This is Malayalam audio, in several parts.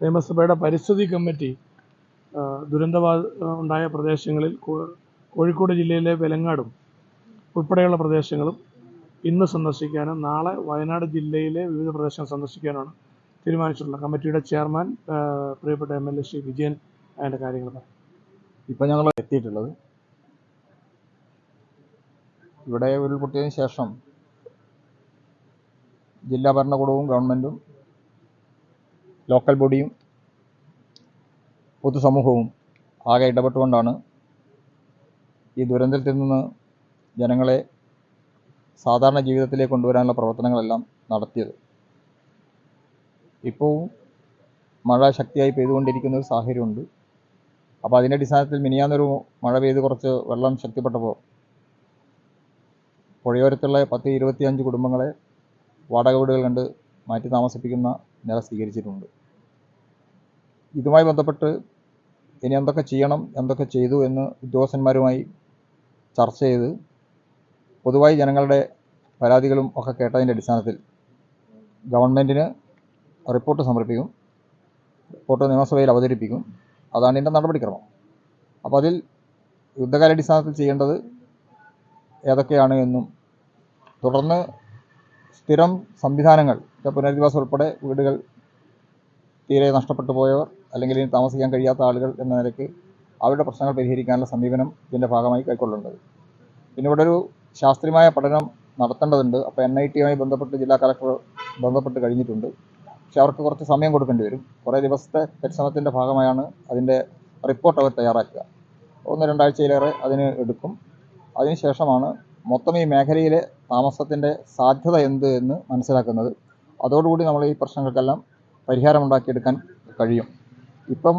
നിയമസഭയുടെ പരിസ്ഥിതി കമ്മിറ്റി ആ, ദുരന്തബാ ഉണ്ടായ പ്രദേശങ്ങളിൽ കോഴിക്കോട് ജില്ലയിലെ വെലങ്ങാടും ഉൾപ്പെടെയുള്ള പ്രദേശങ്ങളും ഇന്ന് സന്ദർശിക്കാനും നാളെ വയനാട് ജില്ലയിലെ വിവിധ പ്രദേശങ്ങൾ സന്ദർശിക്കാനാണ് തീരുമാനിച്ചിട്ടുള്ളത്. കമ്മിറ്റിയുടെ ചെയർമാൻ പ്രിയപ്പെട്ട M L A Shri Vijayan അതിന്റെ കാര്യങ്ങൾ പറയും ഇപ്പം ഞങ്ങൾ എത്തിയിട്ടുള്ളത് ഇവിടെ ഉരുൾപൊട്ടിയതിന് ശേഷം ജില്ലാ ഭരണകൂടവും ഗവൺമെന്റും ലോക്കൽ ബോഡിയും പൊതുസമൂഹവും ആകെ ഇടപെട്ടുകൊണ്ടാണ് ഈ ദുരന്തത്തിൽ നിന്ന് ജനങ്ങളെ സാധാരണ ജീവിതത്തിലേക്ക് കൊണ്ടുവരാനുള്ള പ്രവർത്തനങ്ങളെല്ലാം നടത്തിയത്. ഇപ്പോൾ മഴ ശക്തിയായി പെയ്തുകൊണ്ടിരിക്കുന്ന ഒരു സാഹചര്യമുണ്ട്. അപ്പോൾ അതിന്റെ അടിസ്ഥാനത്തിൽ മിനിയാന്നൊരു മഴ പെയ്ത് കുറച്ച് വെള്ളം ശക്തിപ്പെട്ടപ്പോൾ പുഴയോരത്തുള്ള പത്ത് ഇരുപത്തിയഞ്ച് കുടുംബങ്ങളെ വാടക വീടുകൾ കണ്ട് മാറ്റി താമസിപ്പിക്കുന്ന നില സ്വീകരിച്ചിട്ടുണ്ട്. ഇതുമായി ബന്ധപ്പെട്ട് ഇനി എന്തൊക്കെ ചെയ്യണം എന്തൊക്കെ ചെയ്തു എന്ന് ഉദ്യോഗസ്ഥന്മാരുമായി ചർച്ച ചെയ്ത് പൊതുവായി ജനങ്ങളുടെ പരാതികളും ഒക്കെ കേട്ടതിന്റെ അടിസ്ഥാനത്തിൽ ഗവൺമെന്റിന് റിപ്പോർട്ട് സമർപ്പിക്കും റിപ്പോർട്ട് നിയമസഭയിൽ അവതരിപ്പിക്കും. അതാണ് ഇതിന്റെ നടപടിക്രമം. അപ്പോൾ അതിൽ യുദ്ധകാലാടിസ്ഥാനത്തിൽ ചെയ്യേണ്ടത് ഏതൊക്കെയാണ് എന്നും തുടർന്ന് സ്ഥിരം സംവിധാനങ്ങൾ പുനരധിവാസം ഉൾപ്പെടെ വീടുകൾ തീരെ നഷ്ടപ്പെട്ടു പോയവർ അല്ലെങ്കിൽ ഇനി താമസിക്കാൻ കഴിയാത്ത ആളുകൾ എന്ന നിലയ്ക്ക് അവരുടെ പ്രശ്നങ്ങൾ പരിഹരിക്കാനുള്ള സമീപനം ഇതിന്റെ ഭാഗമായി കൈക്കൊള്ളേണ്ടത് പിന്നെ ഇവിടെ ഒരു ശാസ്ത്രീയമായ പഠനം നടത്തേണ്ടതുണ്ട്. അപ്പോൾ എൻ ഐ ടിയുമായി ബന്ധപ്പെട്ട് ജില്ലാ കളക്ടർ ബന്ധപ്പെട്ട് കഴിഞ്ഞിട്ടുണ്ട്. പക്ഷെ അവർക്ക് കുറച്ച് സമയം കൊടുക്കേണ്ടി വരും. കുറേ ദിവസത്തെ പരിശ്രമത്തിന്റെ ഭാഗമായാണ് അതിന്റെ റിപ്പോർട്ട് അവർ തയ്യാറാക്കുക. ഒന്ന് രണ്ടാഴ്ചയിലേറെ അതിന് എടുക്കും. അതിനുശേഷമാണ് മൊത്തം ഈ മേഖലയിലെ താമസത്തിന്റെ സാധ്യത എന്ത് എന്ന് മനസ്സിലാക്കുന്നത്. അതോടുകൂടി നമ്മൾ ഈ പ്രശ്നങ്ങൾക്കെല്ലാം പരിഹാരമുണ്ടാക്കിയെടുക്കാൻ കഴിയും. ഇപ്പം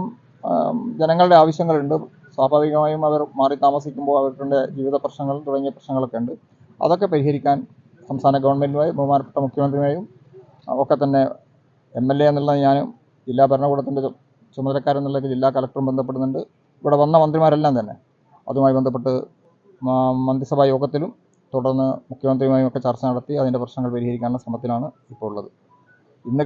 ജനങ്ങളുടെ ആവശ്യങ്ങളുണ്ട്. സ്വാഭാവികമായും അവർ മാറി താമസിക്കുമ്പോൾ അവരുടെ ജീവിത പ്രശ്നങ്ങൾ തുടങ്ങിയ പ്രശ്നങ്ങളൊക്കെ ഉണ്ട്. അതൊക്കെ പരിഹരിക്കാൻ സംസ്ഥാന ഗവൺമെന്റുമായും ബഹുമാനപ്പെട്ട മുഖ്യമന്ത്രിയുമായും ഒക്കെ തന്നെ എം എൽ എ എന്നുള്ള ഞാനും ജില്ലാ ഭരണകൂടത്തിന്റെ ചുമതലക്കാരെന്നുള്ള ജില്ലാ കളക്ടറും ബന്ധപ്പെടുന്നുണ്ട്. ഇവിടെ വന്ന മന്ത്രിമാരെല്ലാം തന്നെ അതുമായി ബന്ധപ്പെട്ട് മന്ത്രിസഭാ യോഗത്തിലും തുടർന്ന് മുഖ്യമന്ത്രിയുമായും ഒക്കെ ചർച്ച നടത്തി അതിന്റെ പ്രശ്നങ്ങൾ പരിഹരിക്കാനുള്ള ശ്രമത്തിലാണ് ഇപ്പോൾ ഉള്ളത് ഇന്ന്